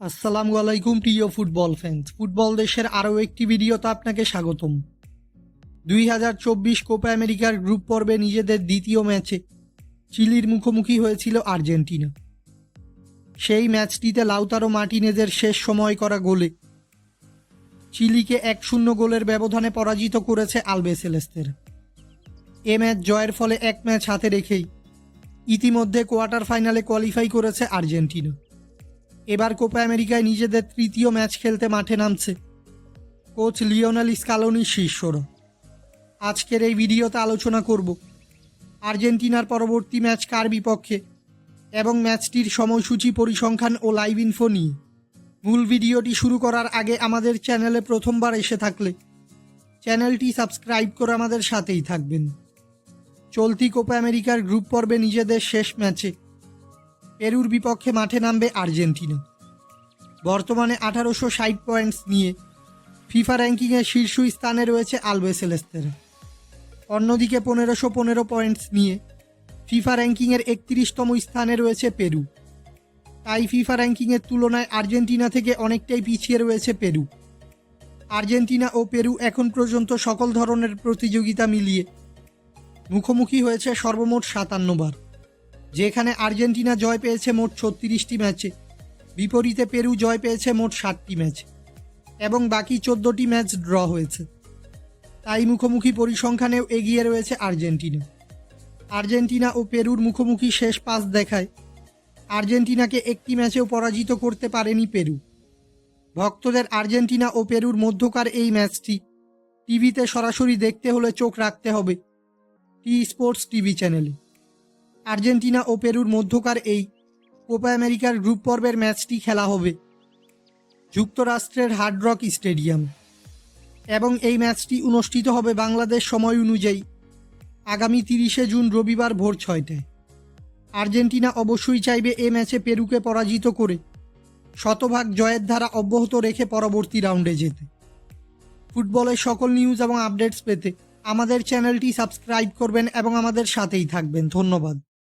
আসসালামু আলাইকুম, প্রিয় ফুটবল ফ্যান্স ফুটবল দেশের আরও একটি ভিডিওতে আপনাকে স্বাগতম। দুই হাজার চব্বিশ কোপা আমেরিকার গ্রুপ পর্বে নিজেদের দ্বিতীয় ম্যাচে চিলির মুখোমুখি হয়েছিল আর্জেন্টিনা। সেই ম্যাচটিতে লাউতারো মার্টিনেজের শেষ সময় করা গোলে চিলিকে এক শূন্য গোলের ব্যবধানে পরাজিত করেছে আলবেসেলেস্তের এ ম্যাচ জয়ের ফলে এক ম্যাচ হাতে রেখেই ইতিমধ্যে কোয়ার্টার ফাইনালে কোয়ালিফাই করেছে আর্জেন্টিনা। এবার কোপা আমেরিকায় নিজেদের তৃতীয় ম্যাচ খেলতে মাঠে নামছে। কোচ লিওনাল স্কালোনির শিষ্যরা আজকের এই ভিডিওতে আলোচনা করব আর্জেন্টিনার পরবর্তী ম্যাচ কার বিপক্ষে এবং ম্যাচটির সময়সূচি পরিসংখ্যান ও লাইভ ইনফো নিয়ে। মূল ভিডিওটি শুরু করার আগে আমাদের চ্যানেলে প্রথমবার এসে থাকলে চ্যানেলটি সাবস্ক্রাইব করে আমাদের সাথেই থাকবেন। চলতি কোপা আমেরিকার গ্রুপ পর্বে নিজেদের শেষ ম্যাচে পেরুর বিপক্ষে মাঠে নামবে আর্জেন্টিনা। বর্তমানে আঠারোশো ষাট পয়েন্টস নিয়ে ফিফা র্যাঙ্কিংয়ে শীর্ষ স্থানে রয়েছে আলবেসেলেস্তেরা অন্যদিকে পনেরোশো পনেরো পয়েন্টস নিয়ে ফিফা র্যাঙ্কিংয়ের একত্রিশতম স্থানে রয়েছে পেরু। তাই ফিফা র্যাঙ্কিংয়ের তুলনায় আর্জেন্টিনা থেকে অনেকটাই পিছিয়ে রয়েছে পেরু। আর্জেন্টিনা ও পেরু এখন পর্যন্ত সকল ধরনের প্রতিযোগিতা মিলিয়ে মুখোমুখি হয়েছে সর্বমোট সাতান্ন বার যেখানে আর্জেন্টিনা জয় পেয়েছে মোট ছত্রিশটি ম্যাচে। বিপরীতে পেরু জয় পেয়েছে মোট ষাটটি ম্যাচে। এবং বাকি চোদ্দোটি ম্যাচ ড্র হয়েছে। তাই মুখোমুখি পরিসংখ্যানেও এগিয়ে রয়েছে আর্জেন্টিনা। আর্জেন্টিনা ও পেরুর মুখোমুখি শেষ পাস দেখায়। আর্জেন্টিনাকে একটি ম্যাচেও পরাজিত করতে পারেনি পেরু। ভক্তদের আর্জেন্টিনা ও পেরুর মধ্যকার এই ম্যাচটি টিভিতে সরাসরি দেখতে হলে চোখ রাখতে হবে। টি স্পোর্টস টিভি চ্যানেলে। আর্জেন্টিনা ও পেরুর মধ্যকার এই কোপা আমেরিকার গ্রুপ পর্বের ম্যাচটি খেলা হবে যুক্তরাষ্ট্রের হার্ড রক স্টেডিয়াম। এবং এই ম্যাচটি অনুষ্ঠিত হবে বাংলাদেশ সময় অনুযায়ী আগামী তিরিশে জুন রবিবার ভোর ছয়টায়। আর্জেন্টিনা অবশ্যই চাইবে এ ম্যাচে পেরুকে পরাজিত করে শতভাগ জয়ের ধারা অব্যাহত রেখে পরবর্তী রাউন্ডে যেতে। ফুটবলের সকল নিউজ এবং আপডেটস পেতে আমাদের চ্যানেলটি সাবস্ক্রাইব করবেন এবং আমাদের সাথেই থাকবেন। ধন্যবাদ।